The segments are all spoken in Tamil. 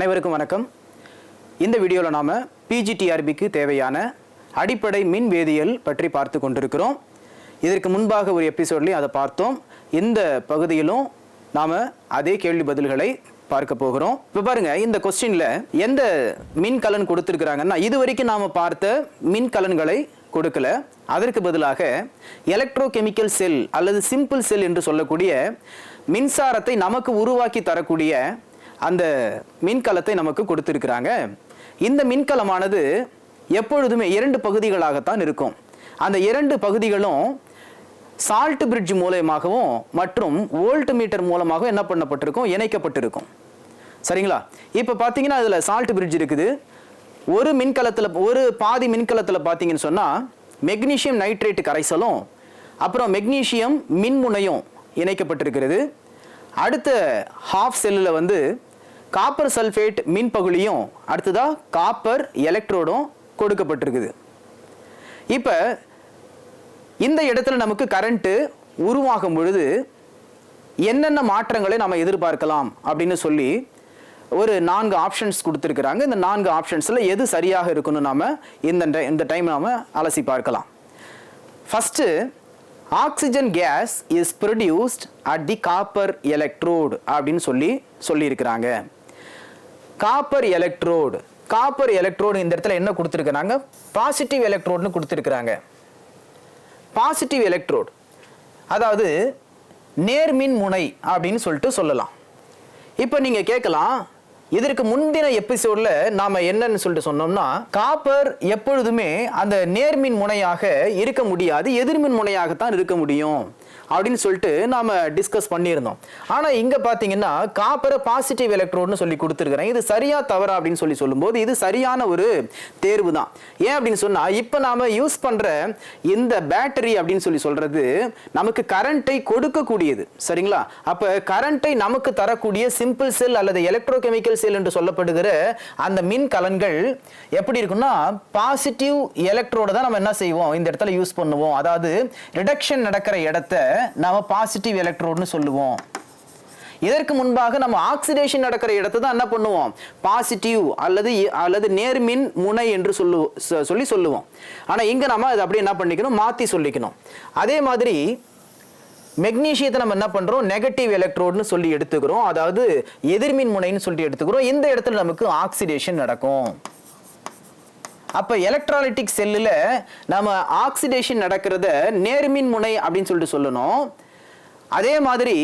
அனைவருக்கும் வணக்கம். இந்த வீடியோவில் நாம் பிஜிடிஆர்பிக்கு தேவையான அடிப்படை மின் வேதியியல் பற்றி பார்த்து கொண்டிருக்கிறோம். இதற்கு முன்பாக ஒரு எபிசோட்லையும் அதை பார்த்தோம். இந்த பகுதியிலும் நாம் அதே கேள்வி பதில்களை பார்க்க போகிறோம். இப்போ பாருங்க இந்த கொஸ்டினில் எந்த மின்கலன் கொடுத்துருக்குறாங்கன்னா இது வரைக்கும் நாம் பார்த்த மின்கலன்களை கொடுக்கல. அதற்கு பதிலாக எலக்ட்ரோ கெமிக்கல் செல் அல்லது சிம்பிள் செல் என்று சொல்லக்கூடிய மின்சாரத்தை நமக்கு உருவாக்கி தரக்கூடிய அந்த மின்கலத்தை நமக்கு கொடுத்துருக்குறாங்க. இந்த மின்கலமானது எப்பொழுதுமே இரண்டு பகுதிகளாகத்தான் இருக்கும். அந்த இரண்டு பகுதிகளும் சால்ட் பிரிட்ஜ் மூலயமாகவும் மற்றும் வோல்ட் மீட்டர் மூலமாகவும் என்ன பண்ணப்பட்டிருக்கும்? இணைக்கப்பட்டிருக்கும். சரிங்களா? இப்போ பார்த்தீங்கன்னா அதில் சால்ட் பிரிட்ஜ் இருக்குது. ஒரு மின்கலத்தில் ஒரு பாதி மின்கலத்தில் பார்த்தீங்கன்னு சொன்னால் மெக்னீசியம் நைட்ரேட் கரைசலும் அப்புறம் மெக்னீசியம் மின்முனையும் இணைக்கப்பட்டிருக்கிறது. அடுத்த ஹாஃப் செல்லில் வந்து காப்பர் சல்ஃபேட் மின் பகுதியும் அடுத்ததா காப்பர் எலக்ட்ரோடும் கொடுக்கப்பட்டிருக்குது. இப்போ இந்த இடத்துல நமக்கு கரண்ட்டு உருவாகும் பொழுது என்னென்ன மாற்றங்களை நம்ம எதிர்பார்க்கலாம் அப்படின்னு சொல்லி ஒரு நான்கு ஆப்ஷன்ஸ் கொடுத்துருக்குறாங்க. இந்த நான்கு ஆப்ஷன்ஸில் எது சரியாக இருக்குன்னு நாம இந்த இந்த டைம் நாம் அலசி பார்க்கலாம். First oxygen gas is produced at the copper electrode அப்படின்னு சொல்லி சொல்லியிருக்கிறாங்க. Copper electrode. காப்பர் எலக்ட்ரோடு இந்த இடத்துல என்ன கொடுத்துருக்குறாங்க? பாசிட்டிவ் எலக்ட்ரோடுன்னு கொடுத்துருக்குறாங்க. பாசிட்டிவ் எலக்ட்ரோடு அதாவது நேர்மின் முனை அப்படின்னு சொல்லிட்டு சொல்லலாம். இப்போ நீங்கள் கேட்கலாம் இதற்கு முந்தின எபிசோடில் நாம் என்னன்னு சொல்லிட்டு சொன்னோம்னா காப்பர் எப்பொழுதுமே அந்த நேர்மின் முனையாக இருக்க முடியாது எதிர்மின் முனையாகத்தான் இருக்க முடியும். அப்படின்னு சொல்லிட்டு நாம் டிஸ்கஸ் பண்ணியிருந்தோம். ஆனால் இங்கே பார்த்தீங்கன்னா காப்பரை பாசிட்டிவ் எலக்ட்ரோட்னு சொல்லி கொடுத்துருக்குறேன். இது சரியா தவறா அப்படின்னு சொல்லி சொல்லும்போது இது சரியான ஒரு தேர்வு தான். ஏன் அப்படின்னு சொன்னால் இப்போ நாம் யூஸ் பண்ணுற இந்த பேட்டரி அப்படின்னு சொல்லி சொல்கிறது நமக்கு கரண்ட்டை கொடுக்கக்கூடியது. சரிங்களா? அப்போ கரண்ட்டை நமக்கு தரக்கூடிய சிம்பிள் செல் அல்லது எலக்ட்ரோகெமிக்கல் செல் என்று சொல்லப்படுகிற அந்த மின் கலன்கள் எப்படி இருக்குன்னா பாசிட்டிவ் எலக்ட்ரோட தான் நம்ம என்ன செய்வோம்? இந்த இடத்துல யூஸ் பண்ணுவோம். அதாவது ரிடக்ஷன் நடக்கிற இடத்த நம்ம பாசிட்டிவ் எலக்ட்ரோட்னு சொல்லுவோம். இதற்கு முன்பாக நம்ம ஆக்சிடேஷன் நடக்கிற இடத்தை தான் என்ன பண்ணுவோம்? பாசிட்டிவ் அல்லது அல்லது நேர்மின் முனை என்று சொல்லு சொ- சொல்லி சொல்லுவோம். ஆனால் இங்கே நம்ம அதை அப்படியே என்ன பண்ணிக்கணும்? மாற்றி சொல்லிக்கணும். அதே மாதிரி மெக்னீஷியத்தை நம்ம என்ன பண்ணுறோம் நெகட்டிவ் எலக்ட்ரோட்னு சொல்லி எடுத்துக்கிறோம். அதாவது எதிர்மின் முனைன்னு சொல்லி எடுத்துக்கிறோம். இந்த இடத்துல நமக்கு ஆக்சிடேஷன் நடக்கும். அப்போ எலக்ட்ராலிட்டிக் செல்லில் நம்ம ஆக்சிடேஷன் நடக்கிறத நேர்மின் முனை அப்படின்னு சொல்லிட்டு சொல்லணும். அதே மாதிரி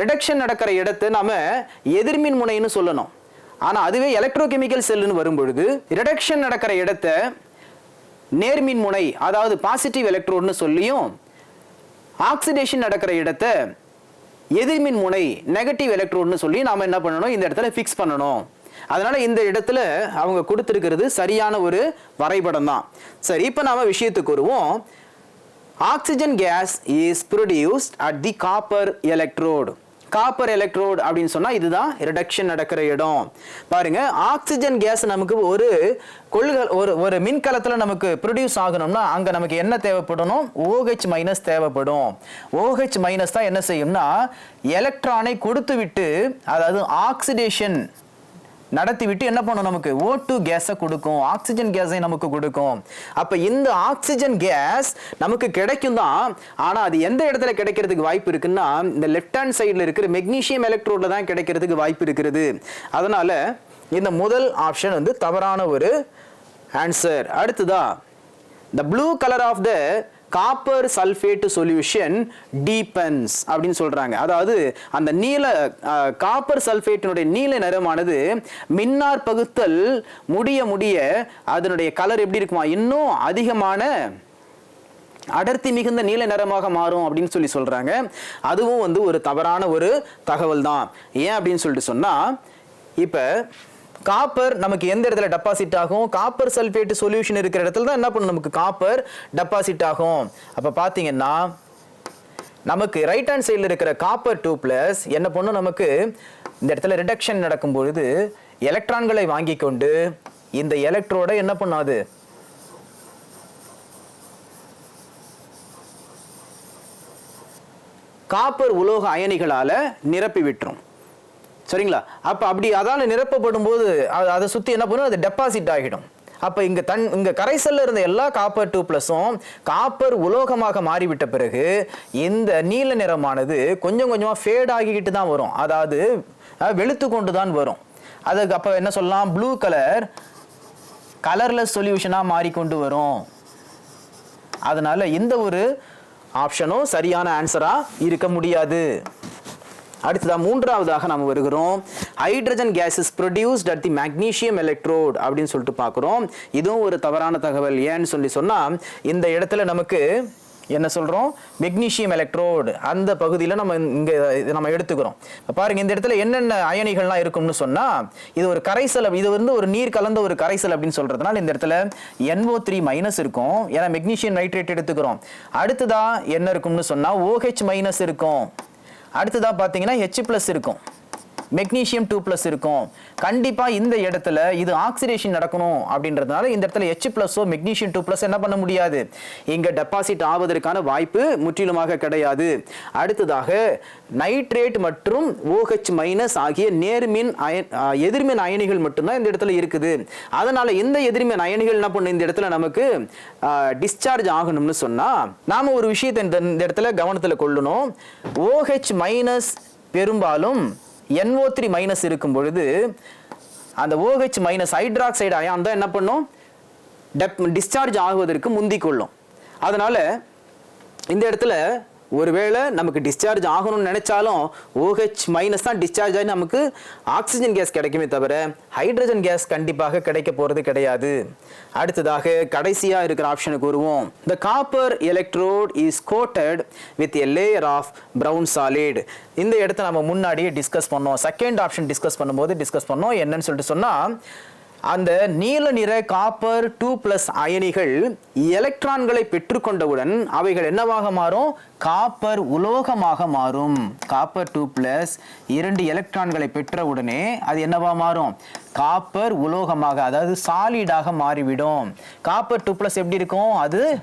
ரிடக்ஷன் நடக்கிற இடத்தை நாம் எதிர்மின் முனைன்னு சொல்லணும். ஆனால் அதுவே எலக்ட்ரோகெமிக்கல் செல்லுன்னு வரும்பொழுது ரிடக்ஷன் நடக்கிற இடத்த நேர்மின் முனை அதாவது பாசிட்டிவ் எலக்ட்ரோட்னு சொல்லியும் ஆக்சிடேஷன் நடக்கிற இடத்த எதிர்மின் முனை நெகட்டிவ் எலக்ட்ரோட்னு சொல்லி நாம் என்ன பண்ணணும்? இந்த இடத்துல ஃபிக்ஸ் பண்ணணும். அதனால இந்த இடத்துல அவங்க கொடுத்துருக்கிறது சரியான ஒரு வரைபடம் தான் சரி இப்போ நாம விஷயத்துக்கு வருவோம். Oxygen gas is produced at the copper electrode copper electrode அப்படின்னு சொன்னால் இதுதான் ரிடக்ஷன் நடக்கிற இடம். பாருங்க ஆக்சிஜன் கேஸ் நமக்கு ஒரு கொள்கை ஒரு ஒரு மின்கலத்தில் நமக்கு ப்ரொடியூஸ் ஆகணும்னா அங்கே நமக்கு என்ன தேவைப்படணும்? ஓஹெச் மைனஸ் தேவைப்படும். ஓஹெச் மைனஸ் தான் என்ன செய்யும்னா எலக்ட்ரானை கொடுத்து விட்டு அதாவது ஆக்சிடேஷன் நடத்திவிட்டு என்ன பண்ணும் நமக்கு? ஓ டூ கேஸை கொடுக்கும் ஆக்சிஜன் கேஸை நமக்கு கொடுக்கும். அப்போ இந்த ஆக்சிஜன் கேஸ் நமக்கு கிடைக்கும் தான். ஆனால் அது எந்த இடத்துல கிடைக்கிறதுக்கு வாய்ப்பு இருக்குன்னா இந்த லெஃப்ட் ஹேண்ட் சைடில் இருக்கிற மெக்னீஷியம் எலக்ட்ரோடில் தான் கிடைக்கிறதுக்கு வாய்ப்பு இருக்கிறது அதனால இந்த முதல் ஆப்ஷன் வந்து தவறான ஒரு ஆன்சர் அடுத்ததா the blue colour of the copper sulphate solution deepens அப்படின்னு சொல்கிறாங்க அதாவது அந்த நீல காப்பர் சல்ஃபேட்டினுடைய நீல நிறமானது மின்னார் பகுத்தல் முடிய முடிய அதனுடைய கலர் எப்படி இருக்குமா? இன்னும் அதிகமான அடர்த்தி மிகுந்த நீல நிறமாக மாறும் அப்படின்னு சொல்லி சொல்கிறாங்க அதுவும் வந்து ஒரு தவறான ஒரு தகவல் தான் ஏன் அப்படின்னு சொல்லிட்டு சொன்னால் இப்போ காப்பர் நமக்கு எந்த இடத்துல டெபாசிட் ஆகும்? காப்பர் சல்ஃபேட் சொல்யூஷன் இருக்கிற இடத்துல தான் என்ன பண்ணும் நமக்கு காப்பர் டெபாசிட் ஆகும். அப்ப பாத்தீங்கன்னா நமக்கு ரைட் ஹேண்ட் சைடில் இருக்கிற காப்பர் டூ பிளஸ் என்ன பண்ணும் நமக்கு? இந்த இடத்துல ரிடக்ஷன் நடக்கும் பொழுது எலக்ட்ரான்களை வாங்கி கொண்டு இந்த எலக்ட்ரோட என்ன பண்ணாது காப்பர் உலோக அயனிகளால் நிரப்பி விட்டுரும். சரிங்களா? அப்போ அப்படி அதால் நிரப்பப்படும் போது அதை சுற்றி என்ன பண்ணும்? அது டெபாசிட் ஆகிடும். அப்போ இங்கே தன் இங்கே கரைசல்ல இருந்த எல்லா காப்பர் டூ ப்ளஸும் காப்பர் உலோகமாக மாறிவிட்ட பிறகு இந்த நீல நிறமானது கொஞ்சம் கொஞ்சமாக ஃபேட் ஆகிக்கிட்டு தான் வரும். அதாவது வெளுத்து கொண்டு தான் வரும். அதுக்கு அப்போ என்ன சொல்லலாம்? ப்ளூ கலர் கலர்லெஸ் சொல்யூஷனாக மாறிக்கொண்டு வரும். அதனால எந்த ஒரு ஆப்ஷனும் சரியான ஆன்சராக இருக்க முடியாது. அடுத்ததாக மூன்றாவதாக நம்ம வருகிறோம். Hydrogen gases produced at the magnesium electrode அப்படின்னு சொல்லிட்டு பார்க்குறோம். இதுவும் ஒரு தவறான தகவல். ஏன்னு சொல்லி சொன்னால் இந்த இடத்துல நமக்கு என்ன சொல்கிறோம் மெக்னீஷியம் எலக்ட்ரோடு அந்த பகுதியில் நம்ம இங்கே இதை நம்ம எடுத்துக்கிறோம். பாருங்கள் இந்த இடத்துல என்னென்ன அயனிகள்லாம் இருக்கும்னு சொன்னால் இது ஒரு கரைசல் இது வந்து ஒரு நீர் கலந்த ஒரு கரைசல் அப்படின்னு சொல்கிறதுனால இந்த இடத்துல என்ஓ த்ரீ மைனஸ் இருக்கும். ஏன்னா மெக்னீஷியம் நைட்ரேட் எடுத்துக்கிறோம். அடுத்ததாக என்ன இருக்கும்னு சொன்னால் ஓஹெச் மைனஸ் இருக்கும். அடுத்ததா பார்த்தீங்கன்னா ஹெச் ப்ளஸ் இருக்கும். மெக்னீஷியம் டூ ப்ளஸ் இருக்கும். கண்டிப்பாக இந்த இடத்துல இது ஆக்சிடேஷன் நடக்கணும் அப்படின்றதுனால இந்த இடத்துல எச் ப்ளஸோ மெக்னீஷியம் டூ ப்ளஸ் என்ன பண்ண முடியாது? இங்கே டெபாசிட் ஆவதற்கான வாய்ப்பு முற்றிலுமாக கிடையாது. அடுத்ததாக நைட்ரேட் மற்றும் ஓஹெச் மைனஸ் ஆகிய நேர்மின் அயன் எதிர்மின் அயனிகள் மட்டும்தான் இந்த இடத்துல இருக்குது. அதனால இந்த எதிர்மின் அயனிகள் என்ன பண்ணும்? இந்த இடத்துல நமக்கு டிஸ்சார்ஜ் ஆகணும்னு சொன்னால் நாம் ஒரு விஷயத்தை இந்த இந்த இடத்துல கவனத்தில் கொள்ளணும். ஓஹெச் மைனஸ் பெரும்பாலும் என்ஓ த்ரீ மைனஸ் இருக்கும் பொழுது அந்த ஓஹெச் மைனஸ் ஹைட்ராக்சைடு அயான் தான் என்ன பண்ணும்? டெப் டிஸ்சார்ஜ் ஆகுவதற்கு முந்திக் கொள்ளும். அதனால இந்த இடத்துல ஒருவேளை நமக்கு டிஸ்சார்ஜ் ஆகணும்னு நினைச்சாலும் ஓஹெச் மைனஸ் தான் டிஸ்சார்ஜ் ஆகி நமக்கு ஆக்சிஜன் கேஸ் கிடைக்குமே தவிர ஹைட்ரஜன் கேஸ் கண்டிப்பாக கிடைக்க போகிறது கிடையாது. அடுத்ததாக கடைசியாக இருக்கிற ஆப்ஷனுக்கு வருவோம். The copper electrode is coated with a layer of brown solid இந்த இடத்த நம்ம முன்னாடியே டிஸ்கஸ் பண்ணோம். செகண்ட் ஆப்ஷன் டிஸ்கஸ் பண்ணும்போது டிஸ்கஸ் பண்ணோம். என்னன்னு சொல்லிட்டு சொன்னால் அந்த நீல நிற காப்பர் டூ பிளஸ் அயனிகள் எலக்ட்ரான்களை பெற்றுக்கொண்டவுடன் அவைகள் என்னவாக மாறும்? காப்பர் உலோகமாக மாறும். காப்பர் டூ பிளஸ் இரண்டு எலக்ட்ரான்களை பெற்றவுடனே அது என்னவா மாறும்? காப்பர் உலோகமாக அதாவது சாலிடாக மாறிவிடும். காப்பர் டூ பிளஸ் எப்படி இருக்கும்? அது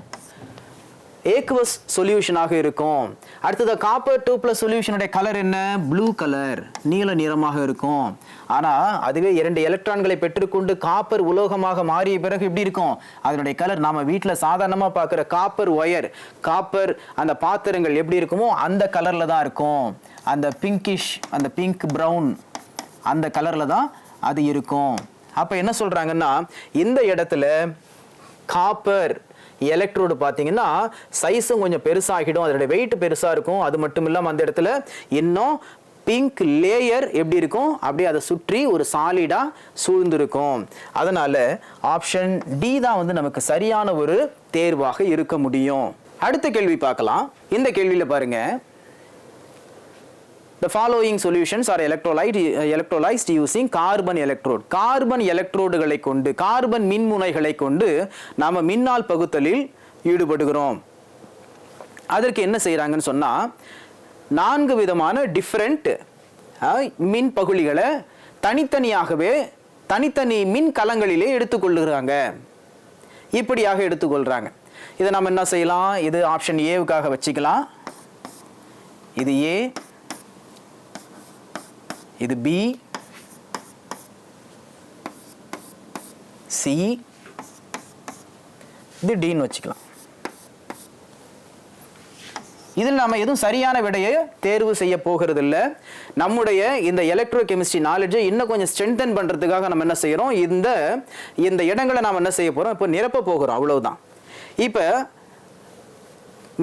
ஏக்குவஸ் சொல்யூஷனாக இருக்கும். அடுத்தது காப்பர் டூ ப்ளஸ் சொல்யூஷனுடைய கலர் என்ன? ப்ளூ கலர் நீல நிறமாக இருக்கும். ஆனால் அதுவே இரண்டு எலக்ட்ரான்களை பெற்றுக்கொண்டு காப்பர் உலோகமாக மாறிய பிறகு எப்படி இருக்கும். அதனுடைய கலர் நாம வீட்டில் சாதாரணமாக பார்க்குற காப்பர் ஒயர் காப்பர் அந்த பாத்திரங்கள் எப்படி இருக்குமோ அந்த கலரில் தான் இருக்கும். அந்த பிங்கிஷ் அந்த பிங்க் ப்ரௌன் அந்த கலரில் தான் அது இருக்கும். அப்போ என்ன சொல்கிறாங்கன்னா இந்த இடத்துல காப்பர் எலக்ட்ரோடு பார்த்தீங்கன்னா சைஸும் கொஞ்சம் பெருசாகிடும். அதனுடைய வெயிட் பெருசாக இருக்கும். அது மட்டும் இல்லாமல் அந்த இடத்துல இன்னும் பிங்க் லேயர் எப்படி இருக்கும்? அப்படியே அதை சுற்றி ஒரு சாலிடாக சூழ்ந்திருக்கும். அதனால் ஆப்ஷன் டி தான் வந்து நமக்கு சரியான ஒரு தேர்வாக இருக்க முடியும். அடுத்த கேள்வி பார்க்கலாம். இந்த கேள்வியில் பாருங்க. The following solutions are electrolyte electrolysed using carbon electrode carbon எலக்ட்ரோடுகளை கொண்டு கார்பன் மின்முனைகளை கொண்டு நாம் மின்னால் பகுத்தலில் ஈடுபடுகிறோம். அதற்கு என்ன செய்கிறாங்கன்னு சொன்னால் நான்கு விதமான டிஃப்ரெண்ட் மின் பகுளிகளை தனித்தனியாகவே தனித்தனி மின் கலங்களிலே எடுத்துக்கொள்ளுகிறாங்க. இப்படியாக எடுத்துக்கொள்கிறாங்க இதை நம்ம என்ன செய்யலாம்? இது ஆப்ஷன் ஏவுக்காக வச்சுக்கலாம். இது ஏ இது பி சி இது டின்னு வச்சுக்கலாம். இதில் நாம் எதுவும் சரியான விடையை தேர்வு செய்ய போகிறது இல்லை நம்முடைய இந்த எலக்ட்ரோ கெமிஸ்ட்ரி நாலேஜை இன்னும் கொஞ்சம் ஸ்ட்ரென்தன் பண்ணுறதுக்காக நம்ம என்ன செய்கிறோம் இந்த இந்த இடங்களை நாம் என்ன செய்ய போகிறோம் இப்போ நிரப்ப போகிறோம் அவ்வளவுதான். இப்போ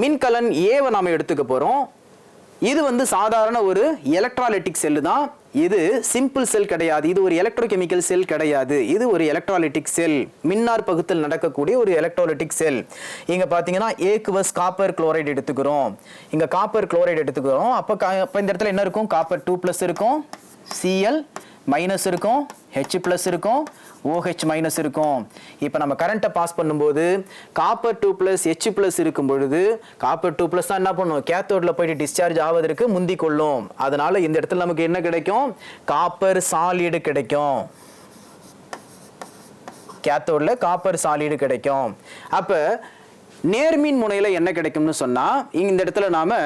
மின்கலன் ஏவை நாம எடுத்துக்க போகிறோம் இது வந்து சாதாரண ஒரு எலக்ட்ராலிட்டிக் செல்லு தான். இது சிம்பிள் செல் கிடையாது. இது ஒரு எலக்ட்ரோகெமிக்கல் செல் கிடையாது. இது ஒரு எலக்ட்ராலிட்டிக் செல் மின்னார் பகுத்தில் நடக்கக்கூடிய ஒரு எலக்ட்ராலிட்டிக் செல் இங்க பாத்தீங்கன்னா ஏக்குவஸ் காப்பர் குளோரைடு எடுத்துக்கிறோம். இங்க காப்பர் குளோரைடு எடுத்துக்கிறோம். அப்போ அப்போ இந்த இடத்துல என்ன இருக்கும்? காப்பர் டூ ப்ளஸ் இருக்கும். சிஎல் மைனஸ் இருக்கும். ஹெச் ப்ளஸ் இருக்கும். ஓஹெச் மைனஸ் இருக்கும். இப்போ நம்ம கரண்ட்டை பாஸ் பண்ணும்போது copper two plus H plus இருக்கும் பொழுது காப்பர் டூ ப்ளஸ் தான் என்ன பண்ணும்? கேத்தோடில் போயிட்டு டிஸ்சார்ஜ் ஆவதற்கு முந்தி கொள்ளும். அதனால இந்த இடத்துல நமக்கு என்ன கிடைக்கும்? காப்பர் சாலிடு கிடைக்கும். கேத்தோடில் காப்பர் சாலிடு கிடைக்கும். அப்போ நேர்மின் முனையில் என்ன கிடைக்கும்னு சொன்னால் இந்த இடத்துல நாம்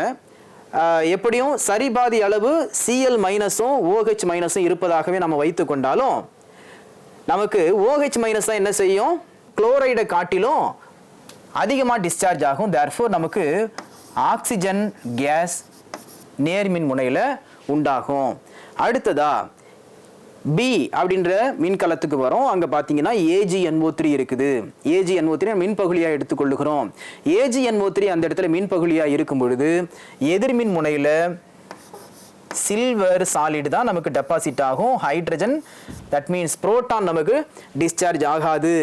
எப்படியும் சரிபாதி அளவு சிஎல் மைனஸும் ஓஹெச் மைனஸும் இருப்பதாகவே நம்ம வைத்து கொண்டாலும் நமக்கு ஓஹெச் மைனஸ் தான் என்ன செய்யும்? குளோரைடை காட்டிலும் அதிகமாக டிஸ்சார்ஜ் ஆகும். தேர்ஃபோர் நமக்கு ஆக்சிஜன் கேஸ் நேர்மின் முனையில் உண்டாகும். அடுத்ததா பி அப்படின்ற மின்கலத்துக்கு வரும். அங்கே பார்த்தீங்கன்னா ஏஜிஎன்ஓ த்ரீ இருக்குது. ஏஜிஎன்ஓ த்ரீ மின்பகுலியாக எடுத்துக்கொள்ளுகிறோம். ஏஜிஎன்ஓ த்ரீ அந்த இடத்துல மின்பகுலியாக இருக்கும் பொழுது எதிர்மின் முனையில் சில்வர் சாலிட் தான் நமக்கு டெபாசிட் ஆகும். ஹைட்ரஜன் தட் மீன்ஸ் புரோட்டான் நமக்கு டிஸ்சார்ஜ் ஆகாது.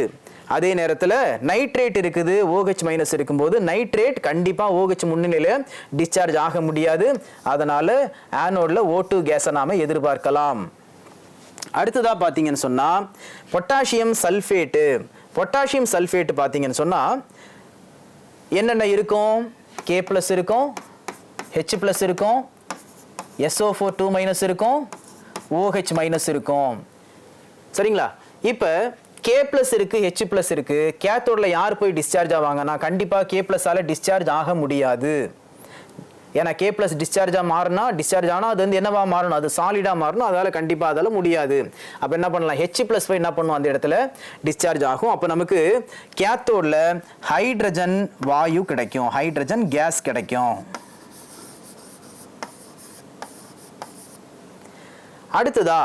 அதே நேரத்தில் நைட்ரேட் இருக்குது. ஓஹெச் மைனஸ் இருக்கும்போது நைட்ரேட் கண்டிப்பாக ஓஹெச் முன்னிலையில் டிஸ்சார்ஜ் ஆக முடியாது. அதனால் ஆனோடில் ஓ டூ கேஸை நாம் எதிர்பார்க்கலாம். அடுத்ததாக பார்த்தீங்கன்னு சொன்னால் பொட்டாசியம் சல்ஃபேட்டு பொட்டாசியம் சல்ஃபேட்டு பார்த்தீங்கன்னு சொன்னால் என்னென்ன இருக்கும்? கே ப்ளஸ் இருக்கும் ஹெச் ப்ளஸ் இருக்கும் S O four two minus இருக்கும். ஓஹெச் மைனஸ் இருக்கும். சரிங்களா? இப்போ கே ப்ளஸ் இருக்குது ஹெச் ப்ளஸ் இருக்குது கேத்தோடில் யார் போய் டிஸ்சார்ஜ் ஆவாங்கன்னா கண்டிப்பாக கே ப்ளஸ்ஸால் டிஸ்சார்ஜ் ஆக முடியாது. ஏன்னா கே ப்ளஸ் டிஸ்சார்ஜாக மாறினா டிஸ்சார்ஜ் ஆனால் அது வந்து என்னவா மாறணும்? அது சாலிடாக மாறணும். அதால் கண்டிப்பாக அதால் முடியாது. அப்போ என்ன பண்ணலாம்? ஹெச் ப்ளஸ் போய் என்ன பண்ணும்? அந்த இடத்துல டிஸ்சார்ஜ் ஆகும். அப்போ நமக்கு கேத்தோடில் ஹைட்ரஜன் வாயு கிடைக்கும். ஹைட்ரஜன் கேஸ் கிடைக்கும். அடுத்ததா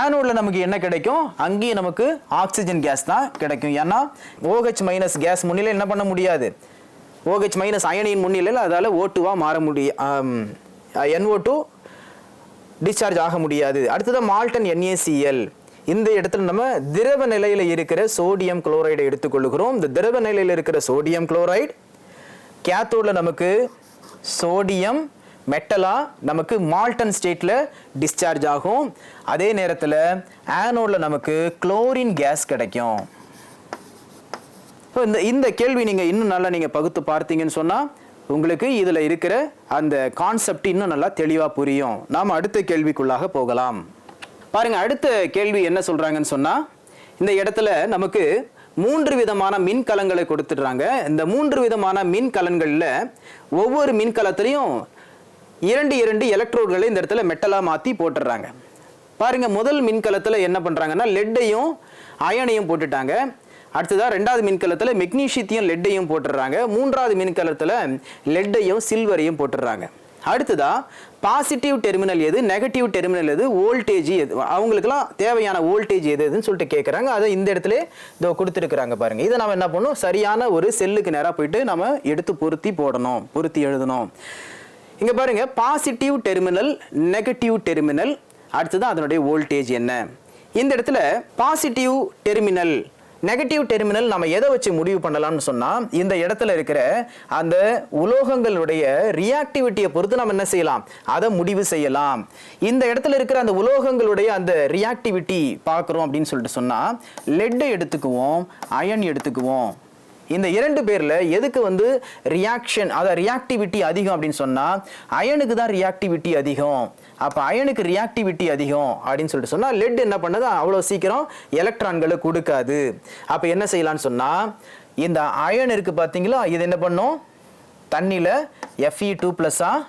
ஆனோடில் நமக்கு என்ன கிடைக்கும்? அங்கேயும் நமக்கு ஆக்சிஜன் கேஸ் தான் கிடைக்கும். ஏன்னா ஓஹெச் மைனஸ் கேஸ் முன்னிலை என்ன பண்ண முடியாது? ஓஹெச் மைனஸ் அயனியின் முன்னிலையில் அதால் ஓட்டுவாக மாற முடியும் என்ஓ டூ டிஸ்சார்ஜ் ஆக முடியாது. அடுத்ததாக மால்டன் என்ஏசிஎல் இந்த இடத்துல நம்ம திரவ நிலையில் இருக்கிற சோடியம் குளோரைடை எடுத்துக்கொள்கிறோம் இந்த திரவ நிலையில் இருக்கிற சோடியம் குளோரைடு கேத்தோடில் நமக்கு சோடியம் மெட்டலாக நமக்கு மால்டன் ஸ்டேட்டில் டிஸ்சார்ஜ் ஆகும். அதே நேரத்தில் ஆனோடில் நமக்கு குளோரின் கேஸ் கிடைக்கும். இப்போ இந்த இந்த கேள்வி நீங்கள் இன்னும் நல்லா நீங்கள் பகுத்து பார்த்தீங்கன்னு சொன்னால் உங்களுக்கு இதில் இருக்கிற அந்த கான்செப்ட் இன்னும் நல்லா தெளிவாக புரியும். நாம் அடுத்த கேள்விக்குள்ளாக போகலாம். பாருங்கள் அடுத்த கேள்வி என்ன சொல்கிறாங்கன்னு சொன்னால் இந்த இடத்துல நமக்கு மூன்று விதமான மின்கலங்களை கொடுத்துடுறாங்க. இந்த மூன்று விதமான மின்கலன்களில் ஒவ்வொரு மின்கலத்திலையும் இரண்டு இரண்டு எலக்ட்ரோட்களை இந்த இடத்துல மெட்டலாக மாற்றி போட்டுடுறாங்க. பாருங்க முதல் மின்கலத்தில் என்ன பண்ணுறாங்கன்னா லெட்டையும் அயனையும் போட்டுட்டாங்க. அடுத்ததாக ரெண்டாவது மின்கலத்தில் மெக்னீஷியத்தையும் லெட்டையும் போட்டுடுறாங்க. மூன்றாவது மின்கலத்தில் லெட்டையும் சில்வரையும் போட்டுடுறாங்க. அடுத்ததா பாசிட்டிவ் டெர்மினல் எது நெகட்டிவ் டெர்மினல் எது வோல்டேஜ் எது அவங்களுக்குலாம் தேவையான வோல்டேஜ் எது எதுன்னு சொல்லிட்டு கேட்குறாங்க அதை இந்த இடத்துல இதோ கொடுத்துருக்குறாங்க பாருங்க. இதை நம்ம என்ன பண்ணணும்? சரியான ஒரு செல்லுக்கு நேராக போயிட்டு நம்ம எடுத்து பொருத்தி போடணும் பொருத்தி எழுதணும். இங்கே பாருங்கள் பாசிட்டிவ் டெர்மினல் நெகட்டிவ் டெர்மினல் அடுத்தது அதனுடைய வோல்டேஜ் என்ன? இந்த இடத்துல பாசிட்டிவ் டெர்மினல் நெகட்டிவ் டெர்மினல் நம்ம எதை வச்சு முடிவு பண்ணலாம்னு சொன்னால் இந்த இடத்துல இருக்கிற அந்த உலோகங்களுடைய ரியாக்டிவிட்டியை பொறுத்து நம்ம என்ன செய்யலாம்? அதை முடிவு செய்யலாம். இந்த இடத்துல இருக்கிற அந்த உலோகங்களுடைய அந்த ரியாக்டிவிட்டி பார்க்குறோம் அப்படின்னு சொல்லிட்டு சொன்னால் லெட்டை எடுத்துக்குவோம் அயன் எடுத்துக்குவோம். இந்த இரண்டு பேரில் எதுக்கு வந்து ரியாக்ஷன் அதாவது ரியாக்டிவிட்டி அதிகம் அப்படின்னு சொன்னால் அயனுக்கு தான் ரியாக்டிவிட்டி அதிகம். அப்போ அயனுக்கு ரியாக்டிவிட்டி அதிகம் அப்படின்னு சொல்லிட்டு சொன்னால் லெட் என்ன பண்ணது? அவ்வளோ சீக்கிரம் எலக்ட்ரான்களை கொடுக்காது. அப்போ என்ன செய்யலாம்னு சொன்னால் இந்த அயன் இருக்குது பார்த்தீங்களா இது என்ன பண்ணும்? தண்ணியில் எஃப்இ டூ ப்ளஸ்ஸாக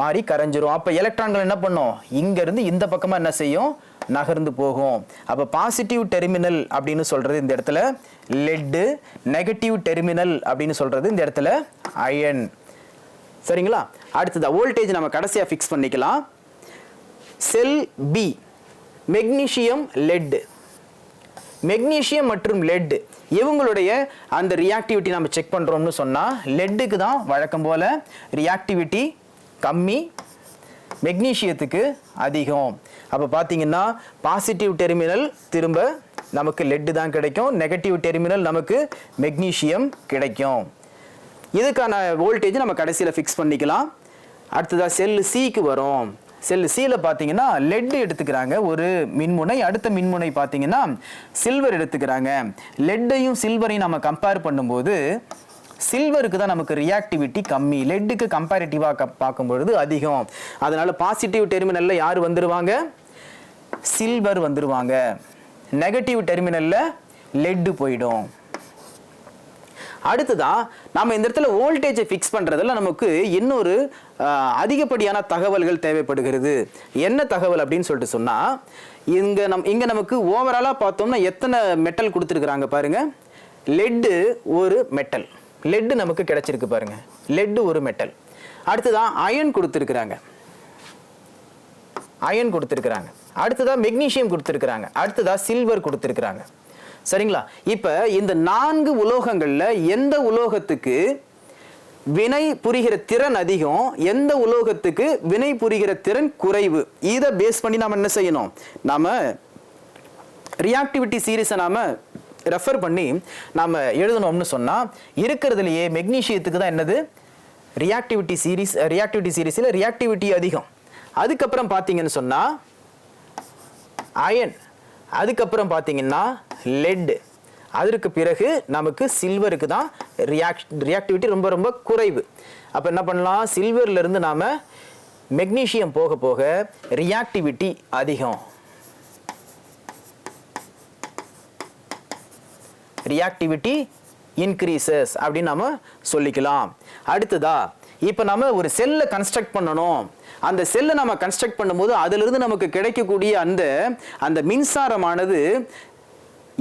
மாறி கரைஞ்சிரும். அப்போ எலக்ட்ரான்கள் என்ன பண்ணும்? இங்கேருந்து இந்த பக்கமாக என்ன செய்யும்? நகர்ந்து போகும். அப்போ பாசிட்டிவ் டெர்மினல் அப்படின்னு சொல்கிறது இந்த இடத்துல லெட்டு நெகட்டிவ் டெர்மினல் அப்படின்னு சொல்கிறது இந்த இடத்துல அயன் சரிங்களா? அடுத்தது வோல்டேஜ் நம்ம கடைசியாக ஃபிக்ஸ் பண்ணிக்கலாம். Cell B magnesium lead magnesium மற்றும் லெட் இவங்களுடைய அந்த ரியாக்டிவிட்டி நம்ம செக் பண்ணுறோம்னு சொன்னால் லெட்டுக்கு தான் வழக்கம் போல ரியாக்டிவிட்டி கம்மி மெக்னீஷியத்துக்கு அதிகம். அப்போ பார்த்தீங்கன்னா பாசிட்டிவ் டெர்மினல் திரும்ப நமக்கு லெட்டு தான் கிடைக்கும். நெகட்டிவ் டெர்மினல் நமக்கு மெக்னீஷியம் கிடைக்கும். இதுக்கான வோல்டேஜ் நம்ம கடைசியில் ஃபிக்ஸ் பண்ணிக்கலாம். அடுத்ததாக செல் சிக்கு வரும். செல் சியில் பார்த்தீங்கன்னா லெட் எடுத்துக்கிறாங்க. ஒரு மின்முனை அடுத்த மின்முனை பார்த்தீங்கன்னா சில்வர் எடுத்துக்கிறாங்க. லெட்டையும் சில்வரையும் நம்ம கம்பேர் பண்ணும்போது சில்வருக்கு தான் நமக்கு ரியாக்டிவிட்டி கம்மி. லெட்டுக்கு கம்பேரிட்டிவாக பார்க்கும் பொழுது அதிகம். அதனால பாசிட்டிவ் டெர்மினல்ல யார் வந்துருவாங்க? சில்வர் வந்துருவாங்க. நெகட்டிவ் டெர்மினல்ல லெட்டு போயிடும். அடுத்ததாக நம்ம இந்த இடத்துல வோல்டேஜை ஃபிக்ஸ் பண்ணுறதுல நமக்கு இன்னொரு அதிகப்படியான தகவல்கள் தேவைப்படுகிறது. என்ன தகவல் அப்படின்னு சொல்லிட்டு சொன்னால் இங்கே நம் இங்கே நமக்கு ஓவராலாக பார்த்தோம்னா எத்தனை மெட்டல் கொடுத்துருக்குறாங்க பாருங்கள் லெட்டு ஒரு மெட்டல் லெட்டு நமக்கு கிடைச்சிருக்கு பாருங்க. லெட்டு ஒரு மெட்டல் அடுத்ததான் அயன் கொடுத்துருக்குறாங்க. அயன் கொடுத்துருக்குறாங்க. அடுத்ததாக மெக்னீஷியம் கொடுத்துருக்குறாங்க. அடுத்ததாக சில்வர் கொடுத்துருக்குறாங்க. சரிங்களா? இப்போ இந்த நான்கு உலோகங்களில் எந்த உலோகத்துக்கு வினை புரிகிற திறன் அதிகம் எந்த உலோகத்துக்கு வினை புரிகிற திறன் குறைவு? இதை பேஸ் பண்ணி நாம் என்ன செய்யணும்? நாம் ரியாக்டிவிட்டி சீரீஸை நாம் ரெஃபர் பண்ணி நாம் எழுதணும்னு சொன்னால் இருக்கிறதுலையே மெக்னீஷியத்துக்கு தான் என்னது? ரியாக்டிவிட்டி சீரீஸ் ரியாக்டிவிட்டி சீரீஸில் ரியாக்டிவிட்டி அதிகம். அதுக்கப்புறம் பார்த்தீங்கன்னு சொன்னால் அயன் அதுக்கப்புறம் பார்த்தீங்கன்னா லெட் அதற்கு பிறகு நமக்கு சில்வருக்கு தான் ரியாக்ட் ரியாக்டிவிட்டி ரொம்ப ரொம்ப குறைவு. அப்போ என்ன பண்ணலாம்? சில்வர்லேருந்து நாம் மெக்னீஷியம் போக போக ரியாக்டிவிட்டி அதிகம். ரியாக்டிவிட்டி இன்க்ரீசஸ் அப்படின்னு நம்ம சொல்லிக்கலாம். அடுத்ததா இப்போ நம்ம ஒரு செல்லை கன்ஸ்ட்ரக்ட் பண்ணணும். அந்த செல்லை நம்ம கன்ஸ்ட்ரக்ட் பண்ணும்போது அதிலிருந்து நமக்கு கிடைக்கக்கூடிய அந்த அந்த மின்சாரமானது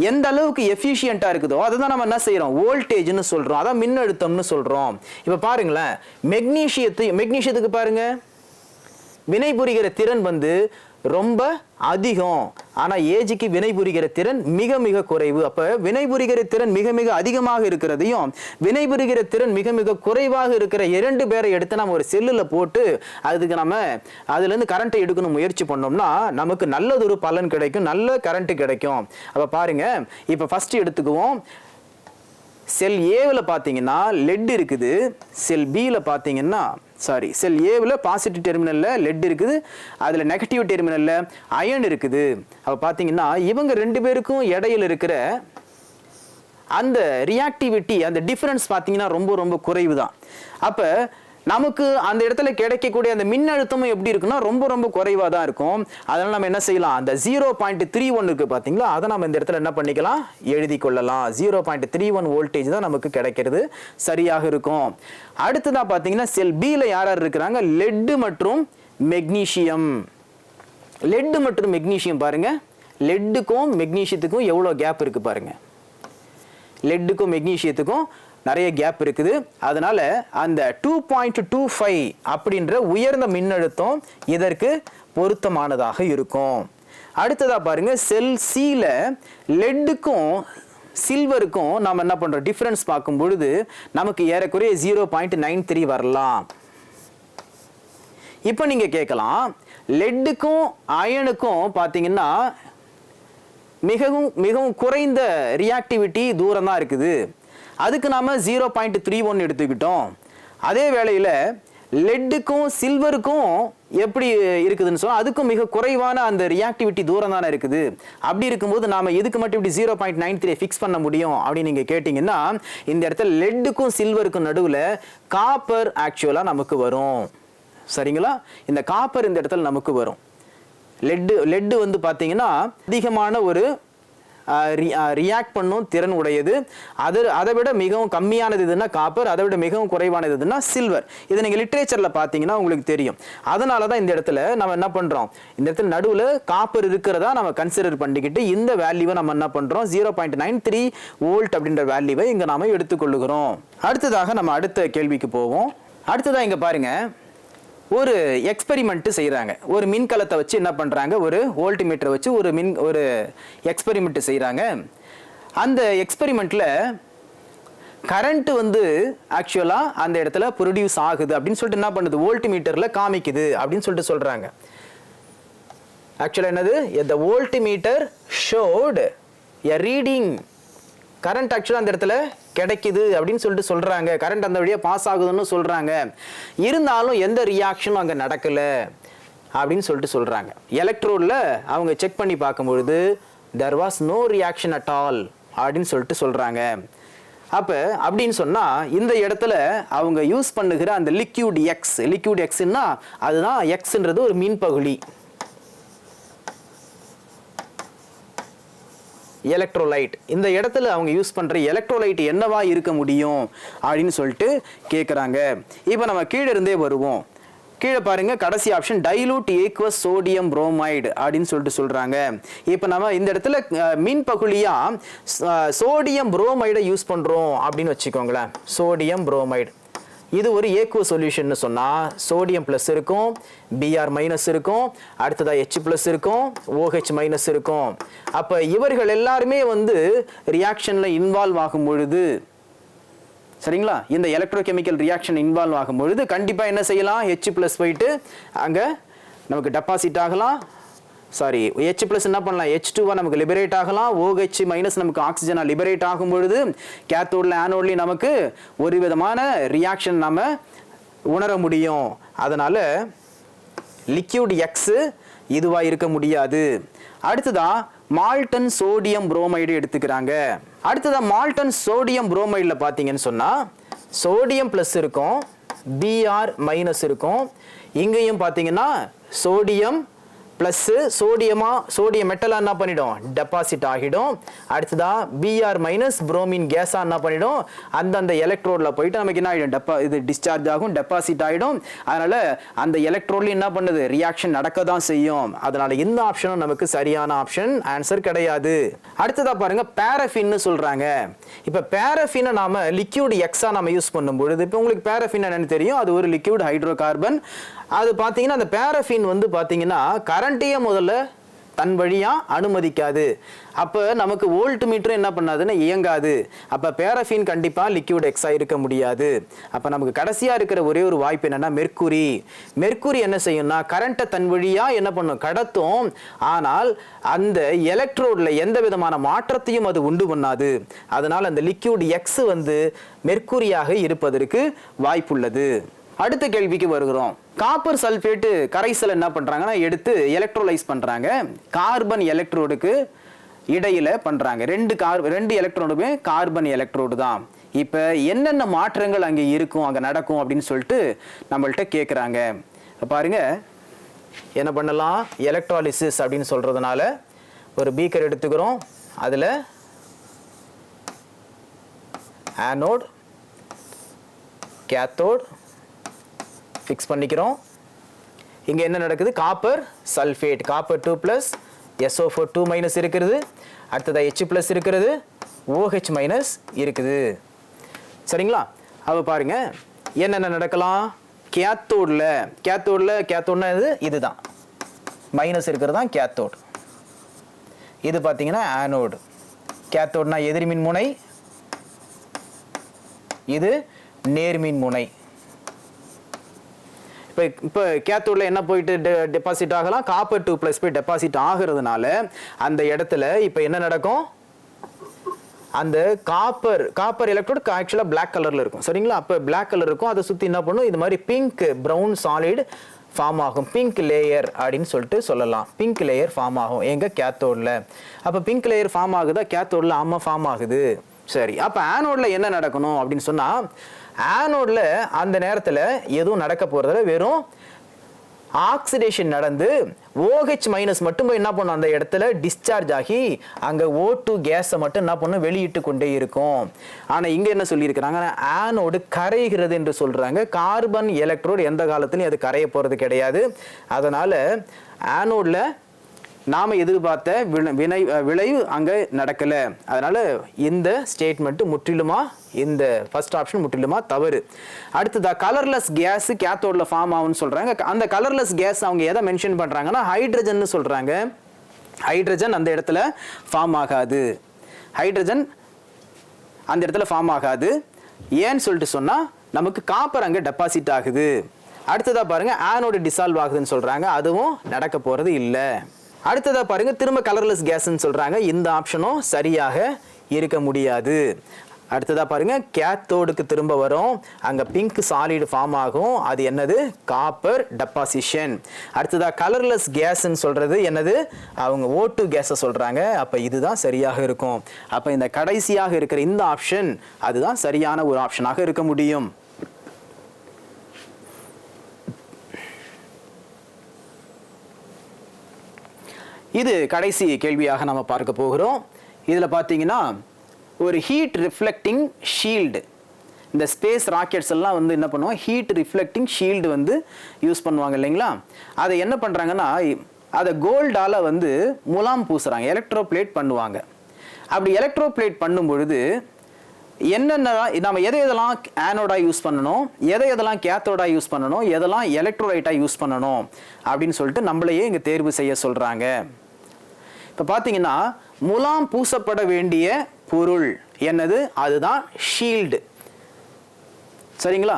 எந்த அளவுக்கு எஃபிஷியண்ட்டாக இருக்குதோ அதை தான் நம்ம என்ன செய்கிறோம் வோல்டேஜ்னு சொல்கிறோம் அதான் மின்னழுத்தம்னு சொல்கிறோம் இப்போ பாருங்களேன் மெக்னீஷியத்து மெக்னீஷியத்துக்கு பாருங்கள் வினை புரிகிற திறன் வந்து ரொம்ப அதிகம். ஆனால் ஏஜுக்கு வினை புரிகிற திறன் மிக மிக குறைவு. அப்போ வினை புரிகிற திறன் மிக மிக அதிகமாக இருக்கிறதையும் வினை புரிகிற திறன் மிக மிக குறைவாக இருக்கிற இரண்டு பேரை எடுத்து நம்ம ஒரு செல்லில் போட்டு அதுக்கு நம்ம அதுலேருந்து கரண்ட்டை எடுக்கணும் முயற்சி பண்ணோம்னா நமக்கு நல்லதொரு பலன் கிடைக்கும் நல்ல கரண்ட்டு கிடைக்கும். அப்போ பாருங்க இப்போ ஃபஸ்ட்டு எடுத்துக்குவோம். செல் ஏவில் பார்த்தீங்கன்னா லெட் இருக்குது. செல் பியில் பார்த்தீங்கன்னா சாரி செல் ஏவில் பாசிட்டிவ் டெர்மினலில் லெட் இருக்குது. அதில் நெகட்டிவ் டெர்மினலில் அயன் இருக்குது. அப்போ பார்த்தீங்கன்னா இவங்க ரெண்டு பேருக்கும் இடையில இருக்கிற அந்த ரியாக்டிவிட்டி அந்த டிஃப்ரென்ஸ் பார்த்தீங்கன்னா ரொம்ப ரொம்ப குறைவு தான் அப்போ நமக்கு அந்த இடத்துல கிடைக்கக்கூடிய அந்த மின்னழுத்தமும் எப்படி இருக்குன்னா ரொம்ப ரொம்ப குறைவாக தான் இருக்கும். அதனால் நம்ம என்ன செய்யலாம்? அந்த ஜீரோ பாயிண்ட் த்ரீ ஒன் இருக்குது பார்த்தீங்களா அதை நம்ம இந்த இடத்துல என்ன பண்ணிக்கலாம்? எழுதி கொள்ளலாம். Zero point three one voltage தான் நமக்கு கிடைக்கிறது. சரியாக இருக்கும். அடுத்ததாக பார்த்தீங்கன்னா செல் பியில் யார் யார் இருக்கிறாங்க? லெட்டு மற்றும் மெக்னீஷியம் லெட்டு மற்றும் மெக்னீஷியம் பாருங்கள் லெட்டுக்கும் மெக்னீஷியத்துக்கும் எவ்வளோ கேப் இருக்குது பாருங்கள் லெட்டுக்கும் மெக்னீஷியத்துக்கும் நிறைய கேப் இருக்குது. அதனால அந்த டூ பாயிண்ட் டூ ஃபைவ் அப்படின்ற உயர்ந்த மின்னழுத்தம் இதற்கு பொருத்தமானதாக இருக்கும். அடுத்ததாக பாருங்க செல் சியில் லெட்டுக்கும் சில்வருக்கும் நாம் என்ன பண்ணுறோம் டிஃப்ரென்ஸ் பார்க்கும் பொழுது நமக்கு ஏறக்குறைய ஜீரோ பாயிண்ட் நைன் த்ரீ வரலாம். இப்போ நீங்கள் கேட்கலாம் லெட்டுக்கும் அயனுக்கும் பார்த்தீங்கன்னா மிகவும் மிகவும் குறைந்த ரியாக்டிவிட்டி தூரம் தான் இருக்குது. அதுக்கு நாம் ஜீரோ பாயிண்ட் த்ரீ ஒன் எடுத்துக்கிட்டோம். அதே வேளையில் லெட்டுக்கும் சில்வருக்கும் எப்படி இருக்குதுன்னு சொன்னால் அதுக்கும் மிக குறைவான அந்த ரியாக்டிவிட்டி தூரம் தானே இருக்குது. அப்படி இருக்கும்போது நாம் எதுக்கு மட்டும் இப்படி zero point nine three fix பண்ண முடியும் அப்படின்னு நீங்கள் கேட்டிங்கன்னா இந்த இடத்துல லெட்டுக்கும் சில்வருக்கும் நடுவில் காப்பர் ஆக்சுவலாக நமக்கு வரும். சரிங்களா? இந்த காப்பர் இந்த இடத்துல நமக்கு வரும். லெட்டு லெட்டு வந்து பார்த்தீங்கன்னா அதிகமான ஒரு ரியாக்ட் பண்ணும் திறன் உடையது. அது அதை விட மிகவும் கம்மியானது எதுன்னா காப்பர் அதை விட மிகவும் குறைவானது எதுன்னா சில்வர் இதை நீங்கள் லிட்ரேச்சரில் பார்த்தீங்கன்னா உங்களுக்கு தெரியும். அதனால தான் இந்த இடத்துல நம்ம என்ன பண்ணுறோம் இந்த இடத்துல நடுவில் காப்பர் இருக்கிறதா நம்ம கன்சிடர் பண்ணிக்கிட்டு இந்த வேல்யூவை நம்ம என்ன பண்ணுறோம் zero point nine three volt அப்படின்ற வேல்யூவை இங்கே நாம் எடுத்துக்கொள்ளுகிறோம். அடுத்ததாக நம்ம அடுத்த கேள்விக்கு போவோம். அடுத்ததாக இங்கே பாருங்கள் ஒரு எக்ஸ்பெரிமெண்ட்டு செய்கிறாங்க ஒரு மின்கலத்தை வச்சு என்ன பண்ணுறாங்க ஒரு வோல்ட்மீட்டரை வச்சு ஒரு மின் ஒரு எக்ஸ்பெரிமெண்ட்டு செய்கிறாங்க அந்த எக்ஸ்பெரிமெண்ட்டில் கரண்ட்டு வந்து ஆக்சுவலாக அந்த இடத்துல ப்ரொடியூஸ் ஆகுது அப்படின்னு சொல்லிட்டு என்ன பண்ணுது? வோல்ட்மீட்டரில் காமிக்குது அப்படின்னு சொல்லிட்டு சொல்கிறாங்க ஆக்சுவலாக என்னது? the voltmeter showed a reading current ஆக்சுவலாக அந்த இடத்துல கிடைக்குது அப்படின்னு சொல்லிட்டு சொல்கிறாங்க கரண்ட் அந்த வழியாக பாஸ் ஆகுதுன்னு சொல்கிறாங்க இருந்தாலும் எந்த ரியாக்ஷனும் அங்கே நடக்கலை அப்படின்னு சொல்லிட்டு சொல்கிறாங்க எலக்ட்ரோடில் அவங்க செக் பண்ணி பார்க்கும்பொழுது there was no reaction at all அப்படின்னு சொல்லிட்டு சொல்கிறாங்க அப்போ அப்படின்னு சொன்னால் இந்த இடத்துல அவங்க யூஸ் பண்ணுகிற அந்த லிக்யூட் எக்ஸ் லிக்யூட் எக்ஸ்ன்னா அதுதான் எக்ஸ்ன்றது ஒரு மீன் பகுதி எலக்ட்ரோலைட் இந்த இடத்துல அவங்க யூஸ் பண்ணுற எலக்ட்ரோலைட் என்னவா இருக்க முடியும் அப்படின்னு சொல்லிட்டு கேட்குறாங்க இப்போ நம்ம கீழே இருந்தே வருவோம். கீழே பாருங்க கடைசி option dilute aqueous sodium bromide அப்படின்னு சொல்லிட்டு சொல்றாங்க. இப்போ நம்ம இந்த இடத்துல மின் பகுலியா சோடியம் புரோமைடை யூஸ் பண்றோம் அப்படின்னு வச்சுக்கோங்களேன். சோடியம் புரோமைடு இது ஒரு ஏக்குவ சொல்யூஷன் சொன்னால் சோடியம் ப்ளஸ் இருக்கும் பிஆர் மைனஸ் இருக்கும் அடுத்ததாக ஹெச் ப்ளஸ் இருக்கும் ஓஹெச் மைனஸ் இருக்கும். அப்போ இவர்கள் எல்லாருமே வந்து ரியாக்ஷனில் இன்வால்வ் ஆகும் பொழுது சரிங்களா? இந்த எலக்ட்ரோகெமிக்கல் ரியாக்ஷன் இன்வால்வ் ஆகும் பொழுது கண்டிப்பாக என்ன செய்யலாம்? ஹெச் ப்ளஸ் போயிட்டு அங்கே நமக்கு டெபாசிட் ஆகலாம். சாரி ஹெச் ப்ளஸ் என்ன பண்ணலாம்? ஹெச் டூவாக நமக்கு லிபரேட் ஆகலாம். ஓஹெச் மைனஸ் நமக்கு ஆக்சிஜனாக லிபரேட் ஆகும் பொழுது கேத்தோடில் ஆனோட்லேயும் நமக்கு ஒரு விதமான ரியாக்ஷன் நம்ம உணர முடியும். அதனால் லிக்யூட் எக்ஸு இதுவாக இருக்க முடியாது. அடுத்ததாக மால்டன் சோடியம் புரோமைடு எடுத்துக்கிறாங்க. அடுத்ததாக மால்டன் சோடியம் புரோமைடில் பார்த்தீங்கன்னு சொன்னால் சோடியம் ப்ளஸ் இருக்கும் பிஆர் மைனஸ் இருக்கும். இங்கேயும் பார்த்தீங்கன்னா சோடியம் ப்ளஸ்ஸு சோடியமா சோடியம் மெட்டலாக என்ன பண்ணிடும்? டெபாசிட் ஆகிடும். அடுத்ததா பிஆர் மைனஸ் புரோமின் கேஸாக என்ன பண்ணிடும்? அந்தந்த எலக்ட்ரோடில் போயிட்டு நமக்கு என்ன ஆகிடும்? டெப்பா இது டிஸ்சார்ஜ் ஆகும் டெபாசிட் ஆகிடும். அதனால் அந்த எலக்ட்ரோட்லையும் என்ன பண்ணுது? ரியாக்ஷன் நடக்க தான் செய்யும். அதனால் இந்த ஆப்ஷனும் நமக்கு சரியான ஆப்ஷன் ஆன்சர் கிடையாது. அடுத்ததாக பாருங்கள் பேரஃபின்னு சொல்கிறாங்க இப்போ பேரஃபினை நாம் லிக்யூடு எக்ஸாக நம்ம யூஸ் பண்ணும் பொழுது இப்போ உங்களுக்கு பேரஃபின் என்னென்னு தெரியும்? அது ஒரு லிக்யூட் ஹைட்ரோ கார்பன் அது பார்த்தீங்கன்னா அந்த பேரஃபின் வந்து பார்த்தீங்கன்னா கரண்ட்டையே முதல்ல தன் வழியாக அனுமதிக்காது. அப்போ நமக்கு வோல்ட் மீட்டரும் என்ன பண்ணாதுன்னா இயங்காது. அப்போ பேரஃபின் கண்டிப்பாக லிக்யூட் எக்ஸாக இருக்க முடியாது. அப்போ நமக்கு கடைசியாக இருக்கிற ஒரே ஒரு வாய்ப்பு என்னென்னா மெர்க்குரி மெர்க்குரி என்ன செய்யும்னா கரண்ட்டை தன் வழியாக என்ன பண்ணும்? கடத்தும். ஆனால் அந்த எலக்ட்ரோடில் எந்த விதமான மாற்றத்தையும் அது உண்டு பண்ணாது. அதனால் அந்த லிக்யூட் எக்ஸ் வந்து மெர்க்குரியாக இருப்பதற்கு வாய்ப்புள்ளது. அடுத்த கேள்விக்கு வருகிறோம். காப்பர் சல்ஃபேட்டு கரைசல் என்ன பண்ணுறாங்கன்னா எடுத்து எலக்ட்ரோலைஸ் பண்ணுறாங்க கார்பன் எலக்ட்ரோடுக்கு இடையில் பண்ணுறாங்க ரெண்டு கார் ரெண்டு எலக்ட்ரோடுமே கார்பன் எலக்ட்ரோடு தான். இப்போ என்னென்ன மாற்றங்கள் அங்கே இருக்கும் அங்கே நடக்கும் அப்படின்னு சொல்லிட்டு நம்மள்கிட்ட கேட்குறாங்க பாருங்க. என்ன பண்ணலாம்? எலக்ட்ராலிசிஸ் அப்படின்னு சொல்கிறதுனால ஒரு பீக்கர் எடுத்துக்கிறோம். அதில் ஆனோட் கேத்தோட் ஃபிக்ஸ் பண்ணிக்கிறோம். இங்கே என்ன நடக்குது? Copper sulphate copper two plus S O four two minus இருக்கிறது அடுத்ததாக ஹெச் ப்ளஸ் இருக்கிறது ஓஹெச் மைனஸ் இருக்குது. சரிங்களா? அப்போ பாருங்கள் என்னென்ன நடக்கலாம்? கேத்தோடில். கேத்தோடில் கேத்தோட்னா இது இதுதான். மைனஸ் இருக்கிறது தான் கேத்தோடு. இது பார்த்தீங்கன்னா ஆனோடு கேத்தோட்னா எதிர்மின் முனை இது நேர்மின் முனை இப்போ இப்போ கேத்தூரில் என்ன போயிட்டு டெபாசிட் ஆகலாம்? காப்பர் டூ ப்ளஸ் போய் டெபாசிட் ஆகிறதுனால அந்த இடத்துல இப்போ என்ன நடக்கும்? அந்த காப்பர் காப்பர் எலக்ட்ரோட் ஆக்சுவலாக பிளாக் கலரில் இருக்கும். சரிங்களா? அப்போ பிளாக் கலர் இருக்கும். அதை சுற்றி என்ன பண்ணும்? இது மாதிரி பிங்க் ப்ரௌன் சாலிட் ஃபார்ம் ஆகும். பிங்க் லேயர் அப்படின்னு சொல்லிட்டு சொல்லலாம். பிங்க் லேயர் ஃபார்ம் ஆகும். எங்கள் கேத்தோடில் அப்போ பிங்க் லேயர் ஃபார்ம் ஆகுதா? கேத்தோடில் ஆமாம் ஃபார்ம் ஆகுது. சரி. அப்போ ஆனோடில் என்ன நடக்கணும் அப்படின்னு சொன்னால் ஆனோடில் அந்த நேரத்தில் எதுவும் நடக்க போகிறதில்ல வெறும் ஆக்சிடேஷன் நடந்து ஓஹெச் மைனஸ் மட்டும் போய் என்ன பண்ணும்? அந்த இடத்துல டிஸ்சார்ஜ் ஆகி அங்கே ஓ டூ கேஸை மட்டும் என்ன பண்ணும்? வெளியிட்டு கொண்டே இருக்கும். ஆனால் இங்கே என்ன சொல்லியிருக்கிறாங்க ஆனோடு கரைகிறது என்று சொல்கிறாங்க கார்பன் எலக்ட்ரோடு எந்த காலத்துலையும் அது கரைய போகிறது கிடையாது. அதனால் ஆனோடில் நாம் எதிர்பார்த்த வினை விளைவு அங்கே நடக்கலை. அதனால் இந்த ஸ்டேட்மெண்ட்டு முற்றிலுமா இந்த ஃபர்ஸ்ட் ஆப்ஷன் முற்றிலுமா தவறு. அடுத்ததா கலர்லெஸ் கேஸ் கேத்தோடில் ஃபார்ம் ஆகும்னு சொல்கிறாங்க அந்த கலர்லெஸ் கேஸ் அவங்க எதை மென்ஷன் பண்ணுறாங்கன்னா ஹைட்ரஜன்னு சொல்கிறாங்க ஹைட்ரஜன் அந்த இடத்துல ஃபார்ம் ஆகாது. ஹைட்ரஜன் அந்த இடத்துல ஃபார்ம் ஆகாது. ஏன்னு சொல்லிட்டு சொன்னால் நமக்கு காப்பர் அங்கே டெபாசிட் ஆகுது. அடுத்ததாக பாருங்கள் ஆனோடு டிசால்வ் ஆகுதுன்னு சொல்கிறாங்க அதுவும் நடக்க போகிறது இல்லை. அடுத்ததாக பாருங்க திரும்ப கலர்லெஸ் கேஸ்ன்னு சொல்கிறாங்க இந்த ஆப்ஷனும் சரியாக இருக்க முடியாது. அடுத்ததாக பாருங்க கேத்தோடுக்கு திரும்ப வரும். அங்கே பிங்க் சாலிடு ஃபார்ம் ஆகும். அது என்னது? காப்பர் டெபாசிஷன் அடுத்ததாக கலர்லெஸ் கேஸ்ன்னு சொல்கிறது என்னது? அவங்க ஓட்டு கேஸை சொல்கிறாங்க அப்போ இதுதான் சரியாக இருக்கும். அப்போ இந்த கடைசியாக இருக்கிற இந்த ஆப்ஷன் அதுதான் சரியான ஒரு ஆப்ஷனாக இருக்க முடியும். இது கடைசி கேள்வியாக நம்ம பார்க்க போகிறோம். இதில் பார்த்தீங்கன்னா ஒரு ஹீட் ரிஃப்ளெக்டிங் ஷீல்டு இந்த ஸ்பேஸ் ராக்கெட்ஸ் எல்லாம் வந்து என்ன பண்ணுவோம் ஹீட் ரிஃப்ளெக்டிங் ஷீல்டு வந்து யூஸ் பண்ணுவாங்க இல்லைங்களா? அதை என்ன பண்ணுறாங்கன்னா அதை கோல்டால் வந்து முலாம் பூசுகிறாங்க எலக்ட்ரோப்ளேட் பண்ணுவாங்க. அப்படி எலக்ட்ரோப்ளேட் பண்ணும் பொழுது என்னென்ன நம்ம எதை எதெல்லாம் ஆனோடாக யூஸ் பண்ணணும்? எதை எதெல்லாம் கேத்தோடாக யூஸ் பண்ணணும்? எதெல்லாம் எலக்ட்ரோலைட்டாக யூஸ் பண்ணணும்? அப்படின்னு சொல்லிட்டு நம்மளையே இங்கே தேர்வு செய்ய சொல்கிறாங்க இப்போ பார்த்தீங்கன்னா முலாம் பூசப்பட வேண்டிய பொருள் என்னது? அதுதான் ஷீல்டு சரிங்களா?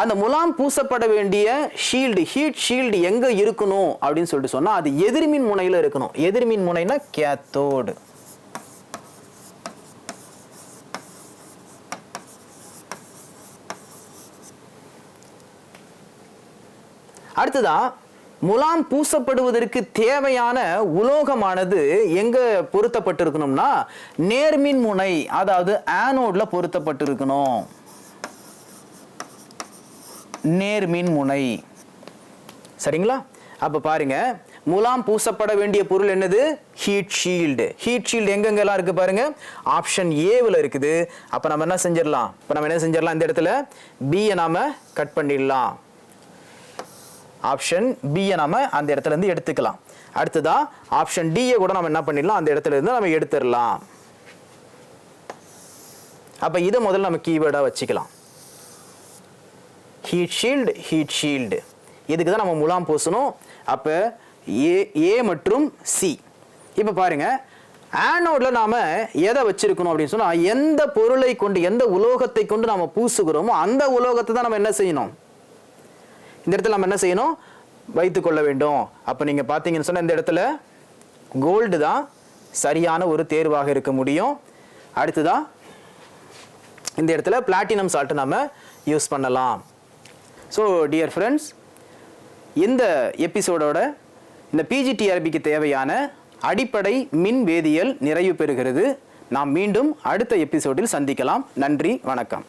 அந்த முலாம் பூசப்பட வேண்டிய ஷீல்டு ஹீட் ஷீல்டு எங்கே இருக்கணும் அப்படின்னு சொல்லிட்டு சொன்னால் அது எதிர்மின் முனையில் இருக்கணும். எதிர்மின் முனைனா கேத்தோடு அடுத்ததா முலாம் பூசப்படுவதற்கு தேவையான உலோகமானது எங்க பொருத்தப்பட்டிருக்கணும்னா நேர்மின் முனை அதாவது ஆனோட்ல பொருத்தப்பட்டிருக்கணும். நேர்மின் முனை. சரிங்களா? அப்ப பாருங்க முலாம் பூசப்பட வேண்டிய பொருள் என்னது? ஹீட் ஷீல்டு ஹீட் ஷீல்டு எங்கெங்கெல்லாம் இருக்கு பாருங்க? ஆப்ஷன் ஏவில் இருக்குது. அப்ப நம்ம என்ன செஞ்சிடலாம்? இப்ப நம்ம என்ன செஞ்சிடலாம் இந்த இடத்துல? பியை நாம கட் பண்ணிடலாம். ஆப்ஷன் பியை நம்ம அந்த இடத்துல இருந்து எடுத்துக்கலாம். அடுத்ததா ஆப்ஷன் டியை கூட நம்ம என்ன பண்ணிடலாம்? அந்த இடத்துல இருந்து நம்ம எடுத்துடலாம். அப்போ இதை முதல்ல நம்ம கீவேர்டாக வச்சுக்கலாம். ஹீட் ஷீல்டு ஹீட் ஷீல்டு இதுக்கு தான் நம்ம முலாம் பூசணும். அப்போ ஏ ஏ மற்றும் சி இப்போ பாருங்கள் ஆனோடில் நாம் எதை வச்சிருக்கணும் அப்படின்னு சொன்னால் எந்த பொருளை கொண்டு எந்த உலோகத்தை கொண்டு நாம் பூசுகிறோமோ அந்த உலோகத்தை தான் நம்ம என்ன செய்யணும்? இந்த இடத்துல நம்ம என்ன செய்யணும்? வைத்துக்கொள்ள வேண்டும். அப்போ நீங்கள் பார்த்தீங்கன்னு சொன்னால் இந்த இடத்துல கோல்டு தான் சரியான ஒரு தேர்வாக இருக்க முடியும். அடுத்ததா இந்த இடத்துல பிளாட்டினம் சால்ட்டு நம்ம யூஸ் பண்ணலாம். ஸோ டியர் ஃப்ரெண்ட்ஸ் இந்த எபிசோடோட இந்த பிஜிடிஆர்பிக்கு தேவையான அடிப்படை மின் வேதியியல் நிறைவு பெறுகிறது. நாம் மீண்டும் அடுத்த எபிசோடில் சந்திக்கலாம். நன்றி வணக்கம்.